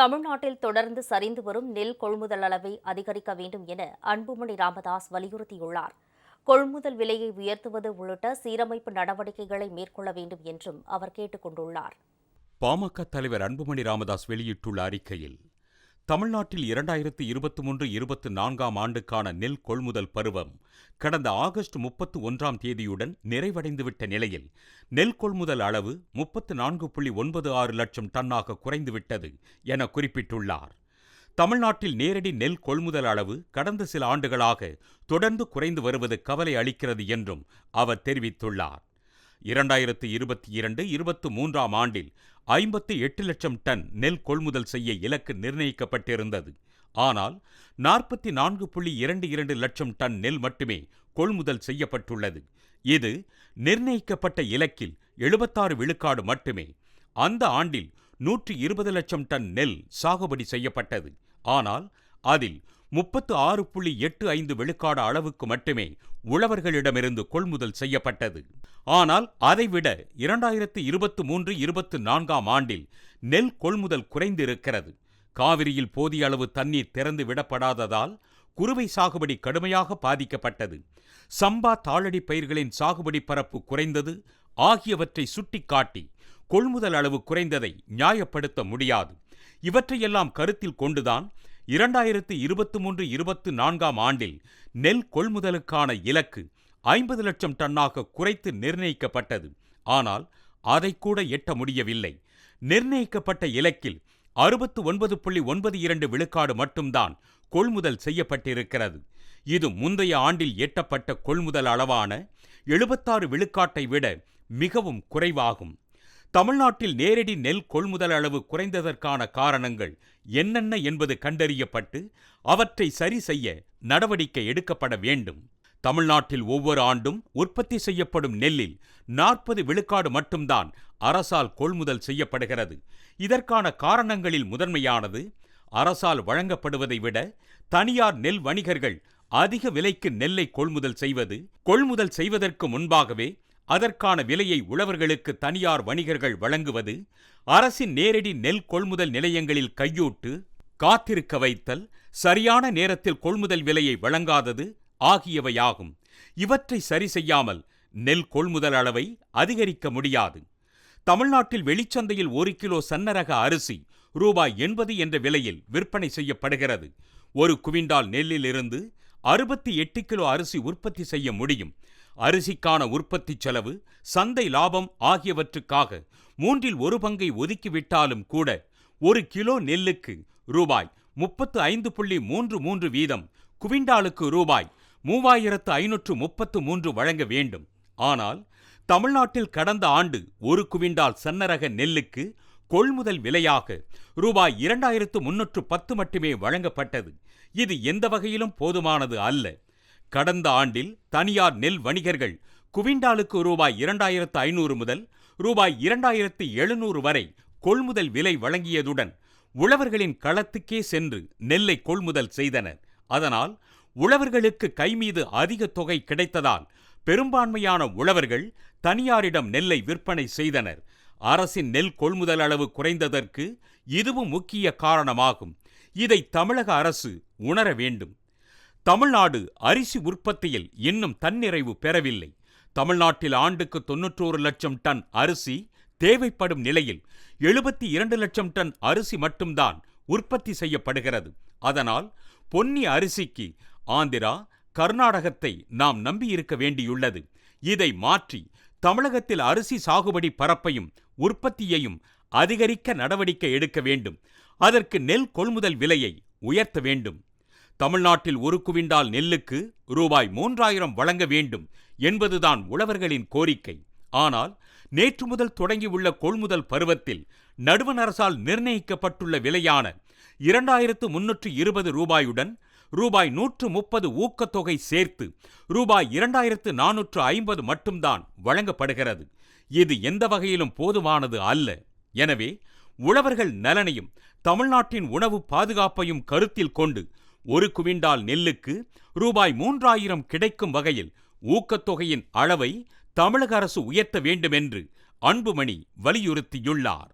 தமிழ்நாட்டில் தொடர்ந்து சரிந்து வரும் நெல் கொள்முதல் அளவை அதிகரிக்க வேண்டும் என அன்புமணி ராமதாஸ் வலியுறுத்தியுள்ளார். கொள்முதல் விலையை உயர்த்துவது உள்ளிட்ட சீரமைப்பு நடவடிக்கைகளை மேற்கொள்ள வேண்டும் என்றும் அவர் கேட்டுக் கொண்டுள்ளார். பாமக தலைவர் அன்புமணி ராமதாஸ் வெளியிட்டுள்ள அறிக்கையில் தமிழ்நாட்டில் இரண்டாயிரத்து இருபத்தி மூன்று இருபத்தி நான்காம் ஆண்டுக்கான நெல் கொள்முதல் பருவம் கடந்த ஆகஸ்ட் முப்பத்து ஒன்றாம் தேதியுடன் நிறைவடைந்துவிட்ட நிலையில் நெல் கொள்முதல் அளவு முப்பத்து நான்கு புள்ளி ஒன்பது ஆறு லட்சம் டன்னாக குறைந்துவிட்டது என குறிப்பிட்டுள்ளார். தமிழ்நாட்டில் நேரடி நெல் கொள்முதல் அளவு கடந்த சில ஆண்டுகளாக தொடர்ந்து குறைந்து வருவது கவலை அளிக்கிறது என்றும் அவர் தெரிவித்துள்ளார். இரண்டாயிரத்து இருபத்தி இரண்டு இருபத்து மூன்றாம் ஆண்டில் ஐம்பத்தி எட்டு லட்சம் டன் நெல் கொள்முதல் செய்ய இலக்கு நிர்ணயிக்கப்பட்டிருந்தது. ஆனால் நாற்பத்தி நான்கு புள்ளி இரண்டு இரண்டு லட்சம் டன் நெல் மட்டுமே கொள்முதல் செய்யப்பட்டுள்ளது. இது நிர்ணயிக்கப்பட்ட இலக்கில் எழுபத்தாறு விழுக்காடு மட்டுமே. அந்த ஆண்டில் நூற்றி இருபது லட்சம் டன் நெல் சாகுபடி செய்யப்பட்டது. ஆனால் அதில் முப்பத்து ஆறு புள்ளி எட்டு ஐந்து விழுக்காடு அளவுக்கு மட்டுமே உழவர்களிடமிருந்து கொள்முதல் செய்யப்பட்டது. ஆனால் அதைவிட இரண்டாயிரத்து இருபத்து மூன்று இருபத்து நான்காம் ஆண்டில் நெல் கொள்முதல் குறைந்திருக்கிறது. காவிரியில் போதிய அளவு தண்ணீர் திறந்து விடப்படாததால் குறுவை சாகுபடி கடுமையாக பாதிக்கப்பட்டது. சம்பா தாளடி பயிர்களின் சாகுபடி பரப்பு குறைந்தது. ஆகியவற்றை சுட்டிக்காட்டி கொள்முதல் அளவு குறைந்ததை நியாயப்படுத்த முடியாது. இவற்றையெல்லாம் கருத்தில் கொண்டுதான் இரண்டாயிரத்து இருபத்தி மூன்று இருபத்து நான்காம் ஆண்டில் நெல் கொள்முதலுக்கான இலக்கு ஐம்பது லட்சம் டன்னாக குறைத்து நிர்ணயிக்கப்பட்டது. ஆனால் அதை கூட எட்ட முடியவில்லை. நிர்ணயிக்கப்பட்ட இலக்கில் அறுபத்து ஒன்பது புள்ளி ஒன்பது இரண்டு விழுக்காடு மட்டும்தான் கொள்முதல் செய்யப்பட்டிருக்கிறது. இது முந்தைய ஆண்டில் எட்டப்பட்ட கொள்முதல் அளவான எழுபத்தாறு விழுக்காட்டை விட மிகவும் குறைவாகும். தமிழ்நாட்டில் நேரடி நெல் கொள்முதல் அளவு குறைந்ததற்கான காரணங்கள் என்னென்ன என்பது கண்டறியப்பட்டு அவற்றை சரி செய்ய நடவடிக்கை எடுக்கப்பட வேண்டும். தமிழ்நாட்டில் ஒவ்வொரு ஆண்டும் உற்பத்தி செய்யப்படும் நெல்லில் நாற்பது விழுக்காடு மட்டும்தான் அரசால் கொள்முதல் செய்யப்படுகிறது. இதற்கான காரணங்களில் முதன்மையானது அரசால் வழங்கப்படுவதை விட தனியார் நெல் வணிகர்கள் அதிக விலைக்கு நெல்லை கொள்முதல் செய்வது. கொள்முதல் செய்வதற்கு முன்பாகவே அதற்கான விலையை உழவர்களுக்கு தனியார் வணிகர்கள் வழங்குவது அரசின் நேரடி நெல் கொள்முதல் நிலையங்களில் கையூட்டு காத்திருக்க வைத்தல் சரியான நேரத்தில் கொள்முதல் விலையை வழங்காதது ஆகியவையாகும். இவற்றை சரி செய்யாமல் நெல் கொள்முதல் அளவை அதிகரிக்க முடியாது. தமிழ்நாட்டில் வெளிச்சந்தையில் ஒரு கிலோ சன்னரக அரிசி ரூபாய் எண்பது என்ற விலையில் விற்பனை செய்யப்படுகிறது. ஒரு குவிண்டால் நெல்லிலிருந்து அறுபத்தி எட்டு கிலோ அரிசி உற்பத்தி செய்ய முடியும். அரிசிக்கான உற்பத்தி செலவு சந்தை லாபம் ஆகியவற்றுக்காக மூன்றில் ஒரு பங்கை ஒதுக்கிவிட்டாலும் கூட ஒரு கிலோ நெல்லுக்கு ரூபாய் முப்பத்து ஐந்து புள்ளி மூன்று மூன்று வீதம் குவிண்டாலுக்கு ரூபாய் மூவாயிரத்து ஐநூற்று முப்பத்து மூன்று வழங்க வேண்டும். ஆனால் தமிழ்நாட்டில் கடந்த ஆண்டு ஒரு குவிண்டால் சன்னரக நெல்லுக்கு கொள்முதல் விலையாக ரூபாய் இரண்டாயிரத்து முன்னூற்று பத்து மட்டுமே வழங்கப்பட்டது. இது எந்த வகையிலும் போதுமானது அல்ல. கடந்த ஆண்டில் தனியார் நெல் வணிகர்கள் குவிண்டாலுக்கு ரூபாய் இரண்டாயிரத்து ஐநூறு முதல் ரூபாய் இரண்டாயிரத்து எழுநூறு வரை கொள்முதல் விலை வழங்கியதுடன் உழவர்களின் களத்துக்கே சென்று நெல்லை கொள்முதல் செய்தனர். அதனால் உழவர்களுக்கு கைமீது அதிக தொகை கிடைத்ததால் பெரும்பான்மையான உழவர்கள் தனியாரிடம் நெல்லை விற்பனை செய்தனர். அரசின் நெல் கொள்முதல் அளவு குறைந்ததற்கு இதுவும் முக்கிய காரணமாகும். இதை தமிழக அரசு உணர வேண்டும். தமிழ்நாடு அரிசி உற்பத்தியில் இன்னும் தன்னிறைவு பெறவில்லை. தமிழ்நாட்டில் ஆண்டுக்கு தொன்னூற்றோரு லட்சம் டன் அரிசி தேவைப்படும் நிலையில் எழுபத்தி இரண்டு லட்சம் டன் அரிசி மட்டும்தான் உற்பத்தி செய்யப்படுகிறது. அதனால் பொன்னி அரிசிக்கு ஆந்திரா கர்நாடகத்தை நாம் நம்பியிருக்க வேண்டியுள்ளது. இதை மாற்றி தமிழகத்தில் அரிசி சாகுபடி பரப்பையும் உற்பத்தியையும் அதிகரிக்க நடவடிக்கை எடுக்க வேண்டும். அதற்கு நெல் கொள்முதல் விலையை உயர்த்த வேண்டும். தமிழ்நாட்டில் ஒரு குவிண்டால் நெல்லுக்கு ரூபாய் மூன்றாயிரம் வழங்க வேண்டும் என்பதுதான் உழவர்களின் கோரிக்கை. ஆனால் நேற்று முதல் தொடங்கியுள்ள கொள்முதல் பருவத்தில் நடுவண் அரசால் நிர்ணயிக்கப்பட்டுள்ள விலையான இரண்டாயிரத்து முன்னூற்று இருபது ரூபாயுடன் ரூபாய் நூற்று முப்பது ஊக்கத்தொகை சேர்த்து ரூபாய் இரண்டாயிரத்து நானூற்று ஐம்பது மட்டும்தான் வழங்கப்படுகிறது. இது எந்த வகையிலும் போதுமானது அல்ல. எனவே உழவர்கள் நலனையும் தமிழ்நாட்டின் உணவு பாதுகாப்பையும் கருத்தில் கொண்டு ஒரு குவிண்டால் நெல்லுக்கு ரூபாய் மூன்றாயிரம் கிடைக்கும் வகையில் ஊக்கத்தொகையின் அளவை தமிழக அரசு உயர்த்த வேண்டுமென்று அன்புமணி வலியுறுத்தியுள்ளார்.